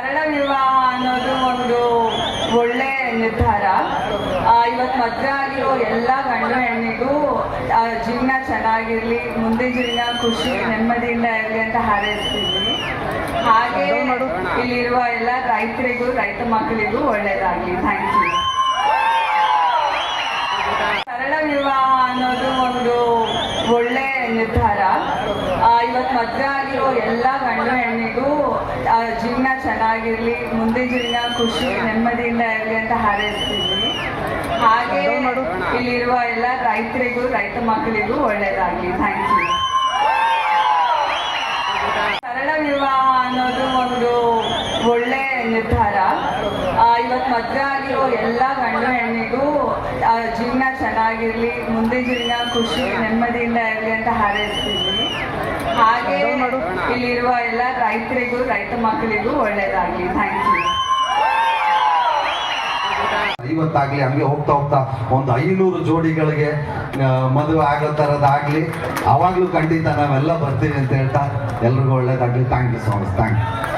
ಸರಳ ವಿವಾಹ ಅನ್ನೋದು ಒಂದು ಒಳ್ಳೆ ನಿರ್ಧಾರ. ಇವತ್ತು ಮದುವೆ ಆಗಿರೋ ಎಲ್ಲ ಗಂಡು ಹೆಣ್ಣಿಗೂ ಜೀವನ ಚೆನ್ನಾಗಿರ್ಲಿ ಮುಂದೆ ಜೀವನ ಖುಷಿ ನೆಮ್ಮದಿಯಿಂದ ಇರಲಿ ಅಂತ ಹಾರೈಸ್ತಿದ್ವಿ ಹಾಗೆ ಇಲ್ಲಿರುವ ಎಲ್ಲ ರೈತರಿಗೂ ರೈತ ಮಕ್ಕಳಿಗೂ ಒಳ್ಳೇದಾಗ್ಲಿ. ಥ್ಯಾಂಕ್ ಯು ಸರಳ ವಿವಾಹ ಅನ್ನೋದು ಒಂದು ಒಳ್ಳೆ ನಿರ್ಧಾರ. ಇವತ್ತು ಮದುವೆ ಆಗಿರೋ ಎಲ್ಲ ಗಂಡು ಹೆಣ್ಣಿಗೂ ಆ, ಜೀವನ ಚೆನ್ನಾಗಿರ್ಲಿ ಮುಂದೆ ಜೀವನ ಖುಷಿ ನೆಮ್ಮದಿಯಿಂದ ಇರಲಿ ಅಂತ ಹಾರೈಸ್ತಿದ್ವಿ. ಹಾಗೆ ಇಲ್ಲಿರುವ ಎಲ್ಲ ರೈತರಿಗೂ ರೈತ ಮಕ್ಕಳಿಗೂ ಒಳ್ಳೆಯದಾಗಲಿ ಥ್ಯಾಂಕ್ ಯು ಸರಳ ವಿವಾಹ ಅನ್ನೋದು ಒಂದು ಒಳ್ಳೆ ನಿರ್ಧಾರ. ಇವತ್ತು ಮದುವೆ ಆಗಿರೋ ಎಲ್ಲ ಗಂಡು ಹೆಣ್ಣಿಗೂ ಚೆನ್ನಾಗಿರ್ಲಿ ಮುಂದೆ ಜೀವನ ಖುಷಿ ನೆಮ್ಮದಿಯಿಂದ ಇರಲಿ ಅಂತ ಹಾರೈಸ್ತಿದ್ದೀನಿ ಹಾಗೆ ಇಲ್ಲಿರುವ ಎಲ್ಲ ರೈತರಿಗೂ ರೈತ ಮಕ್ಕಳಿಗೂ ಒಳ್ಳೇದಾಗ್ಲಿ. ಥ್ಯಾಂಕ್ ಯು ಇವತ್ತಾಗ್ಲಿ ಹಂಗೆ ಹೋಗ್ತಾ ಹೋಗ್ತಾ ಒಂದು ಐನೂರು ಜೋಡಿಗಳಿಗೆ ಮದುವೆ ಆಗೋ ಥರದ್ದಾಗಲಿ ಅವಾಗ್ಲೂ ಖಂಡಿತ ನಾವೆಲ್ಲ ಬರ್ತೀವಿ ಅಂತ ಹೇಳ್ತಾ ಎಲ್ರಿಗೂ ಒಳ್ಳೇದಾಗಲಿ. Thank you so much thank you